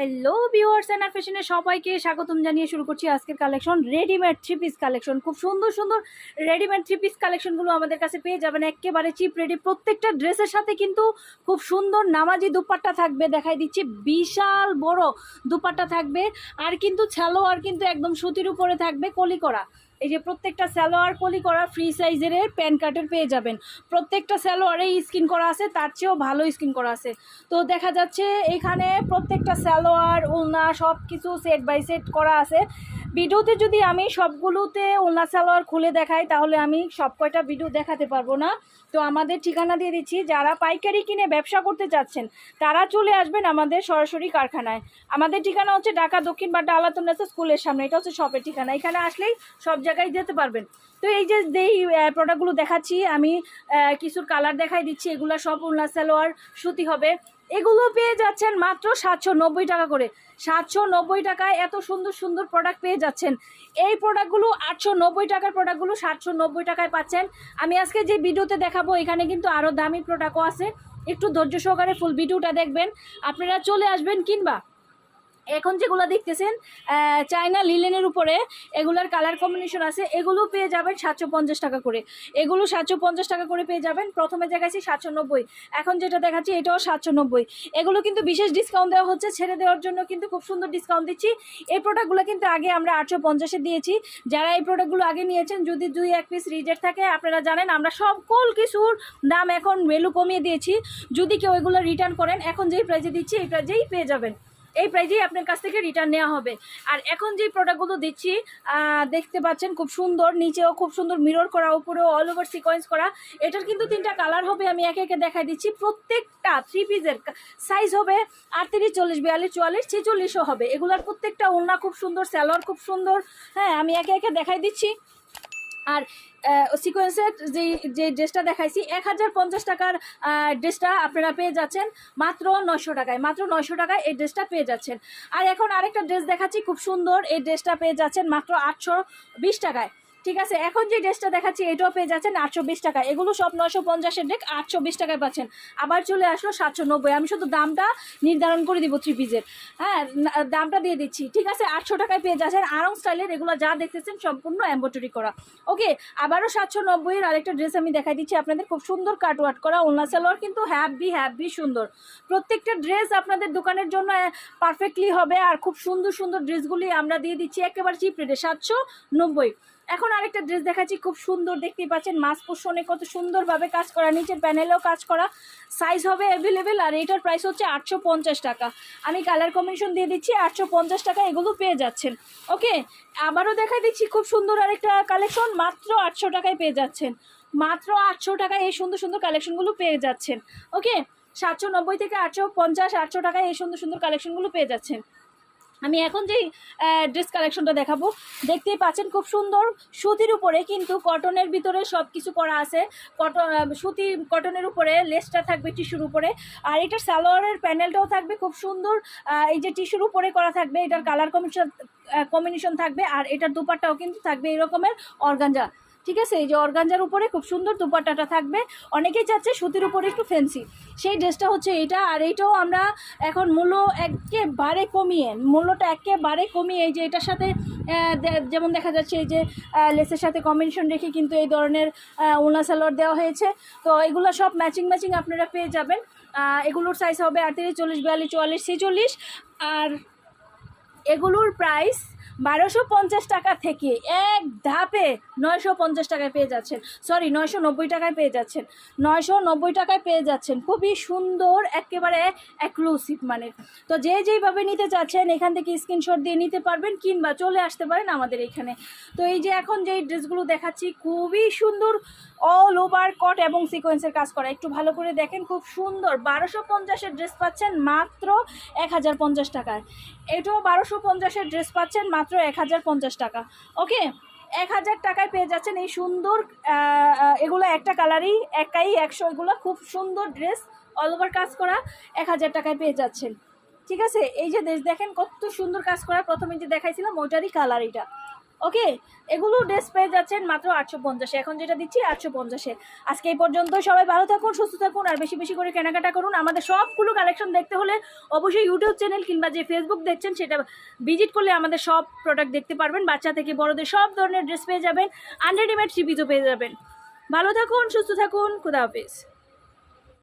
Hello viewers and ফ্যাশনে সবাইকে স্বাগতম জানিয়ে শুরু করছি আজকের collection readymade three piece collection খুব সুন্দর সুন্দর রেডিমেড থ্রি পিস কালেকশনগুলো আমাদের কাছে পেয়ে যাবেন। একেবারে চিপ রেডি প্রত্যেকটা ড্রেসের সাথে কিন্তু খুব সুন্দর নামাজি দুপাট্টা থাকবে, দেখাই দিচ্ছি। বিশাল বড় দুপাট্টা থাকবে। আর কিন্তু ছালো আর কিন্তু একদম সুতির উপরে থাকবে, কলি করা। এই যে প্রত্যেকটা স্যালোয়ার কলি করা ফ্রি সাইজের প্যান কার্টের পেয়ে যাবেন। প্রত্যেকটা স্যালোয়ারেই স্কিন করা আছে, তার চেয়েও ভালো স্কিন করা আছে। তো দেখা যাচ্ছে এখানে প্রত্যেকটা স্যালোয়ার উলনা সব কিছু সেট বাই সেট করা আছে। ভিডিওতে যদি আমি সবগুলোতে উলনা সালোয়ার খুলে দেখাই, তাহলে আমি সব কয়টা ভিডিও দেখাতে পারব না। তো আমাদের ঠিকানা দিয়ে দিচ্ছি, যারা পাইকারি কিনে ব্যবসা করতে চাচ্ছেন, তারা চলে আসবেন আমাদের সরাসরি কারখানায়। আমাদের ঠিকানা হচ্ছে ঢাকা দক্ষিণ বাড্ডা আলাতুন্নাসা স্কুলের সামনে, এটা হচ্ছে শপের ঠিকানা। এখানে আসলেই সব জায়গায় যেতে পারবেন। তো এই যে যেই প্রোডাক্টগুলো দেখাচ্ছি, আমি কিছুর কালার দেখাই দিচ্ছি, এগুলো সব উলনা সালোয়ার, সুতি হবে। এগুলো পেয়ে যাচ্ছেন মাত্র সাতশো নব্বই টাকা করে। সাতশো নব্বই টাকায় এত সুন্দর সুন্দর প্রোডাক্ট পেয়ে যাচ্ছেন। এই প্রোডাক্টগুলো আটশো নব্বই টাকার প্রোডাক্টগুলো সাতশো নব্বই টাকায় পাচ্ছেন। আমি আজকে যে ভিডিওতে দেখাবো, এখানে কিন্তু আরও দামি প্রোডাক্টও আছে। একটু ধৈর্য সহকারে ফুল ভিডিওটা দেখবেন। আপনারা চলে আসবেন কিংবা এখন যেগুলো দেখতেছেন চায়না লিলেনের উপরে এগুলার কালার কম্বিনেশন আছে, এগুলো পেয়ে যাবেন সাতশো পঞ্চাশ টাকা করে। এগুলো সাতশো পঞ্চাশ টাকা করে পেয়ে যাবেন, প্রথমে দেখাচ্ছি সাতশো নব্বই, এখন যেটা দেখাচ্ছি এটাও সাতশো নব্বই। এগুলো কিন্তু বিশেষ ডিসকাউন্ট দেওয়া হচ্ছে, ছেড়ে দেওয়ার জন্য কিন্তু খুব সুন্দর ডিসকাউন্ট দিচ্ছি। এই প্রোডাক্টগুলো কিন্তু আগে আমরা আটশো পঞ্চাশে দিয়েছি। যারা এই প্রোডাক্টগুলো আগে নিয়েছেন, যদি দুই এক পিস রিজেক্ট থাকে, আপনারা জানেন আমরা সকল কিছুর দাম এখন ভ্যালু কমিয়ে দিয়েছি। যদি কেউ এগুলো রিটার্ন করেন, এখন যেই প্রাইজে দিচ্ছি, এই প্রাইজেই পেয়ে যাবেন। এই প্রাইজেই আপনার কাছ থেকে রিটার্ন নেওয়া হবে। আর এখন যে প্রোডাক্টগুলো দিচ্ছি দেখতে পাচ্ছেন খুব সুন্দর, নিচেও খুব সুন্দর মিরর করা, উপরেও অল ওভার সিকোয়েন্স করা। এটার কিন্তু তিনটা কালার হবে, আমি একে একে দেখাই দিচ্ছি। প্রত্যেকটা থ্রি পিসের সাইজ হবে আটত্রিশ, চল্লিশ, বিয়াল্লিশ, চুয়াল্লিশ, ছেচল্লিশও হবে। এগুলার প্রত্যেকটা ওড়না খুব সুন্দর স্যালোয়ার খুব সুন্দর। হ্যাঁ আমি একে একে দেখাই দিচ্ছি। আর সিকোয়েন্সের যে যে ড্রেসটা দেখাইছি, এক হাজার পঞ্চাশ টাকার ড্রেসটা আপনারা পেয়ে যাচ্ছেন মাত্র নশো টাকায়, মাত্র নশো টাকায় এই ড্রেসটা পেয়ে যাচ্ছেন। আর এখন আরেকটা ড্রেস দেখাচ্ছি, খুব সুন্দর, এই ড্রেসটা পেয়ে যাচ্ছেন মাত্র আটশো বিশ টাকায়। ঠিক আছে, এখন যে ড্রেসটা দেখাচ্ছি, এটাও পেয়ে যাচ্ছেন আটশো বিশ টাকা এগুলো সব নশো পঞ্চাশের ডেক আটশো বিশ টাকায় পাচ্ছেন। আবার চলে আসলো সাতশো নব্বই। আমি শুধু দামটা নির্ধারণ করে দিব থ্রি পিসের হ্যাঁ দামটা দিয়ে দিচ্ছি। ঠিক আছে, আটশো টাকায় পেয়ে যাচ্ছেন আরং স্টাইলের এগুলো যা দেখতেছেন সম্পূর্ণ এম্ব্রয়ডারি করা। ওকে, আবারও সাতশো নব্বইয়ের আরেকটা ড্রেস আমি দেখাই দিচ্ছি আপনাদের। খুব সুন্দর কাটওয়ার্ট করা ওনা সালোয়ার কিন্তু হ্যাপি হ্যাপি সুন্দর। প্রত্যেকটা ড্রেস আপনাদের দোকানের জন্য পারফেক্টলি হবে। আর খুব সুন্দর সুন্দর ড্রেসগুলি আমরা দিয়ে দিচ্ছি। একেবারে চিপ রেটে সাতশো নব্বই। এখন আরেকটা ড্রেস দেখাচ্ছি, খুব সুন্দর দেখতেই পাচ্ছেন মাস পোষণে কত সুন্দরভাবে কাজ করা, নিচের প্যানেলেও কাজ করা সাইজ হবে অ্যাভেলেবেল আর এটার প্রাইস হচ্ছে আটশো পঞ্চাশ টাকা। আমি কালার কম্বিনেশন দিয়ে দিচ্ছি, আটশো পঞ্চাশ টাকা এগুলো পেয়ে যাচ্ছেন। ওকে আবারও দেখাই দিচ্ছি, খুব সুন্দর আরেকটা কালেকশন মাত্র আটশো টাকায় পেয়ে যাচ্ছেন। মাত্র আটশো টাকায় এই সুন্দর সুন্দর কালেকশনগুলো পেয়ে যাচ্ছেন। ওকে সাতশো নব্বই থেকে আটশো পঞ্চাশ, আটশো টাকায় এই সুন্দর সুন্দর কালেকশনগুলো পেয়ে যাচ্ছেন। আমি এখন যেই ড্রেস কালেকশনটা দেখাবো, দেখতেই পাচ্ছেন খুব সুন্দর সুতির উপরে কিন্তু কটনের ভিতরে সব কিছু করা আছে। কটন সুতি কটনের উপরে লেসটা থাকবে টিস্যুর উপরে। আর এটার সালোয়ারের প্যানেলটাও থাকবে, খুব সুন্দর এই যে টিস্যুর উপরে করা থাকবে, এটার কালার কম্বিনেশন কম্বিনেশন থাকবে, আর এটার দুপাট্টাও কিন্তু থাকবে এই রকমের অর্গানজা ঠিক আছে? এই যে অর্গানজার উপরে খুব সুন্দর দুপাট্টাটা থাকবে। অনেকেই চাচ্ছে সুতির উপরে একটু ফ্যান্সি সেই ড্রেসটা হচ্ছে এটা, আর এইটাও আমরা এখন মূল্য একেবারে কমিয়ে, মূল্যটা একেবারে কমিয়ে এই যে এটার সাথে যেমন দেখা যাচ্ছে এই যে লেসের সাথে কম্বিনেশন রেখে কিন্তু এই ধরনের উনা সালোয়ার দেওয়া হয়েছে। তো এগুলো সব ম্যাচিং ম্যাচিং আপনারা পেয়ে যাবেন। এগুলোর সাইজ হবে আটত্রিশ, চল্লিশ, বিয়াল্লিশ, চুয়াল্লিশ, ছেচল্লিশ। আর এগুলোর প্রাইস বারোশো পঞ্চাশ টাকা থেকে এক ধাপে নয়শো পঞ্চাশ টাকায় পেয়ে যাচ্ছেন। সরি নয়শো নব্বই টাকায় পেয়ে যাচ্ছেন। নয়শো নব্বই টাকায় পেয়ে যাচ্ছেন। খুবই সুন্দর, একেবারে এক্লুসিভ মানে। তো যে যেইভাবে নিতে চাচ্ছেন, এখান থেকে স্ক্রিনশট দিয়ে নিতে পারবেন কিংবা চলে আসতে পারেন আমাদের এখানে। তো এই যে এখন যেই ড্রেসগুলো দেখাচ্ছি, খুবই সুন্দর অল ওভার কট এবং সিকোয়েন্সের কাজ করা। একটু ভালো করে দেখেন, খুব সুন্দর। বারোশো পঞ্চাশের ড্রেস পাচ্ছেন মাত্র এক হাজার পঞ্চাশ টাকায়। এটাও বারোশো পঞ্চাশের ড্রেস পাচ্ছেন মাত্র এক হাজার পঞ্চাশ টাকা। ওকে? এক হাজার টাকায় পেয়ে যাচ্ছেন এই সুন্দর এগুলো একটা কালারই একাই একশো, এগুলো খুব সুন্দর ড্রেস অল ওভার কাজ করা এক হাজার টাকায় পেয়ে যাচ্ছেন। ঠিক আছে? এই যে দেশ দেখেন কত সুন্দর কাজ করা। প্রথমে যে দেখাইছিলাম, ওটারই কালার এটা। ওকে এগুলো ড্রেস পেয়ে যাচ্ছেন মাত্র আটশো পঞ্চাশে। এখন যেটা দিচ্ছি, আটশো পঞ্চাশে। আজকে এই পর্যন্ত সবাই ভালো থাকুন, সুস্থ থাকুন, আর বেশি বেশি করে কেনাকাটা করুন। আমাদের সবগুলো কালেকশন দেখতে হলে অবশ্যই ইউটিউব চ্যানেল কিংবা যে ফেসবুক দেখছেন, সেটা ভিজিট করলে আমাদের সব প্রোডাক্ট দেখতে পারবেন। বাচ্চা থেকে বড়দের সব ধরনের ড্রেস পেয়ে যাবেন। আনরেডিমেড সিপিজও পেয়ে যাবেন। ভালো থাকুন, সুস্থ থাকুন। খুদা হাফিজ।